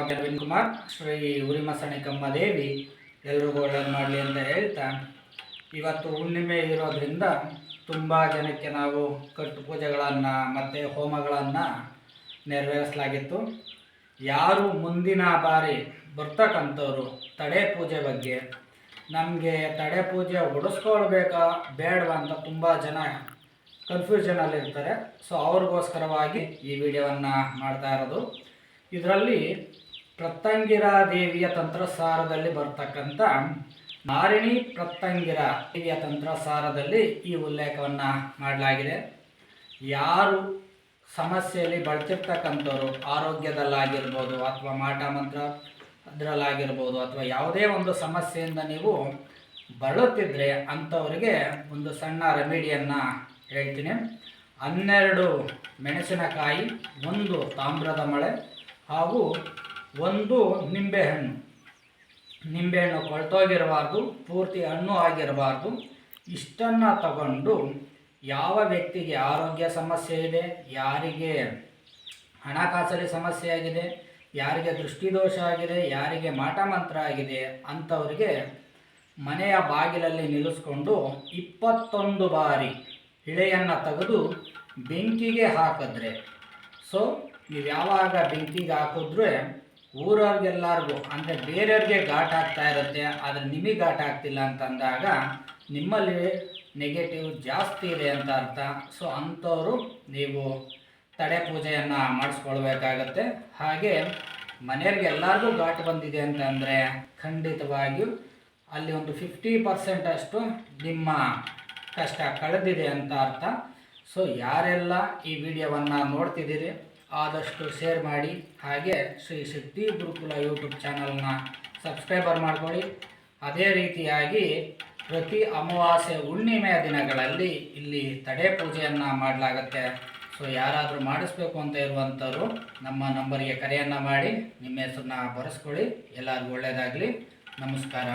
ಅರವಿಂದ್ ಕುಮಾರ್, ಶ್ರೀ ಉರಿಮಸಣಿಕಮ್ಮ ದೇವಿ ಎಲ್ರಿಗೂ ಒಳ್ಳೇದು ಮಾಡಲಿ ಅಂತ ಹೇಳ್ತಾ, ಇವತ್ತು ಹುಣ್ಣಿಮೆ ಇರೋದ್ರಿಂದ ತುಂಬ ಜನಕ್ಕೆ ನಾವು ಕಟ್ಟು ಪೂಜೆಗಳನ್ನು ಮತ್ತು ಹೋಮಗಳನ್ನು ನೆರವೇರಿಸಲಾಗಿತ್ತು. ಯಾರು ಮುಂದಿನ ಬಾರಿ ಬರ್ತಕ್ಕಂಥವ್ರು ತಡೆ ಪೂಜೆ ಬಗ್ಗೆ, ನಮಗೆ ತಡೆ ಪೂಜೆ ಉಡಿಸ್ಕೊಳ್ಬೇಕಾ ಬೇಡವಾ ಅಂತ ತುಂಬ ಜನ ಕನ್ಫ್ಯೂಷನಲ್ಲಿ ಇರ್ತಾರೆ. ಸೊ ಅವ್ರಿಗೋಸ್ಕರವಾಗಿ ಈ ವಿಡಿಯೋವನ್ನು ಮಾಡ್ತಾ ಇರೋದು. ಇದರಲ್ಲಿ ಪ್ರತ್ತಂಗಿರ ದೇವಿಯ ತಂತ್ರಸಾರದಲ್ಲಿ ಬರ್ತಕ್ಕಂಥ ನಾರಿಣಿ ಪ್ರತ್ತಂಗಿರ ದೇವಿಯ ತಂತ್ರಸಾರದಲ್ಲಿ ಈ ಉಲ್ಲೇಖವನ್ನು ಮಾಡಲಾಗಿದೆ. ಯಾರು ಸಮಸ್ಯೆಯಲ್ಲಿ ಬಳಸಿರ್ತಕ್ಕಂಥವ್ರು ಆರೋಗ್ಯದಲ್ಲಾಗಿರ್ಬೋದು ಅಥವಾ ಮಾಟ ಮಂತ್ರ ಅದರಲ್ಲಾಗಿರ್ಬೋದು ಅಥವಾ ಯಾವುದೇ ಒಂದು ಸಮಸ್ಯೆಯಿಂದ ನೀವು ಬಳಲುತ್ತಿದ್ದರೆ ಅಂಥವರಿಗೆ ಒಂದು ಸಣ್ಣ ರೆಮಿಡಿಯನ್ನು ಹೇಳ್ತೀನಿ. ಹನ್ನೆರಡು ಮೆಣಸಿನಕಾಯಿ, ಒಂದು ತಾಮ್ರದ ಮಳೆ ಹಾಗೂ ಒಂದು ನಿಂಬೆಹಣ್ಣು. ನಿಂಬೆಹಣ್ಣು ಕೊಳ್ತೋಗಿರಬಾರ್ದು ಪೂರ್ತಿ ಹಣ್ಣು ಆಗಿರಬಾರ್ದು. ಇಷ್ಟನ್ನು ತಗೊಂಡು ಯಾವ ವ್ಯಕ್ತಿಗೆ ಆರೋಗ್ಯ ಸಮಸ್ಯೆ ಇದೆ, ಯಾರಿಗೆ ಹಣಕಾಸಲ್ಲಿ ಸಮಸ್ಯೆ ಆಗಿದೆ, ಯಾರಿಗೆ ದೃಷ್ಟಿದೋಷ ಆಗಿದೆ, ಯಾರಿಗೆ ಮಾಟ ಮಂತ್ರ ಆಗಿದೆ ಅಂಥವರಿಗೆ ಮನೆಯ ಬಾಗಿಲಲ್ಲಿ ನಿಲ್ಲಿಸ್ಕೊಂಡು ಇಪ್ಪತ್ತೊಂದು ಬಾರಿ ಇಳೆಯನ್ನು ತೆಗೆದು ಬೆಂಕಿಗೆ ಹಾಕಿದ್ರೆ. ಸೊ ನೀವು ಯಾವಾಗ ಬೆಂಕಿಗೆ ಹಾಕಿದ್ರೆ ಊರವ್ರಿಗೆಲ್ಲರಿಗೂ ಅಂದರೆ ಬೇರೆಯವ್ರಿಗೆ ಘಾಟ್ ಆಗ್ತಾ ಇರುತ್ತೆ, ಆದರೆ ನಿಮಗೆ ಘಾಟ್ ಆಗ್ತಿಲ್ಲ ಅಂತಂದಾಗ ನಿಮ್ಮಲ್ಲಿ ನೆಗೆಟಿವ್ ಜಾಸ್ತಿ ಇದೆ ಅಂತ ಅರ್ಥ. ಸೊ ಅಂಥವರು ನೀವು ತಡೆ ಪೂಜೆಯನ್ನು ಮಾಡಿಸ್ಕೊಳ್ಬೇಕಾಗತ್ತೆ. ಹಾಗೆ ಮನೆಯವ್ರಿಗೆ ಎಲ್ಲರಿಗೂ ಘಾಟ್ ಬಂದಿದೆ ಅಂತಂದರೆ ಖಂಡಿತವಾಗಿಯೂ ಅಲ್ಲಿ ಒಂದು ಫಿಫ್ಟಿ ಪರ್ಸೆಂಟ್ ಅಷ್ಟು ನಿಮ್ಮ ಕಷ್ಟ ಕಳೆದಿದೆ ಅಂತ ಅರ್ಥ. ಸೊ ಯಾರೆಲ್ಲ ಈ ವಿಡಿಯೋವನ್ನು ನೋಡ್ತಿದ್ದೀರಿ ಆದಷ್ಟು ಶೇರ್ ಮಾಡಿ. ಹಾಗೆ ಶ್ರೀ ಶಕ್ತಿ ಗುರುಕುಲ ಯೂಟ್ಯೂಬ್ ಚಾನಲ್ನ ಸಬ್ಸ್ಕ್ರೈಬರ್ ಮಾಡಿಕೊಳ್ಳಿ. ಅದೇ ರೀತಿಯಾಗಿ ಪ್ರತಿ ಅಮಾವಾಸ್ಯೆ ಹುಣ್ಣಿಮೆಯ ದಿನಗಳಲ್ಲಿ ಇಲ್ಲಿ ತಡೆ ಪೂಜೆಯನ್ನು ಮಾಡಲಾಗತ್ತೆ. ಸೊ ಯಾರಾದರೂ ಮಾಡಿಸ್ಬೇಕು ಅಂತ ಇರುವಂಥವ್ರು ನಮ್ಮ ನಂಬರಿಗೆ ಕರೆಯನ್ನು ಮಾಡಿ. ನಿಮ್ಮ ಹೆಸರನ್ನ ಬರೆಸ್ಕೊಳ್ಳಿ. ಎಲ್ಲರಿಗೂ ಒಳ್ಳೆಯದಾಗಲಿ ನಮಸ್ಕಾರ.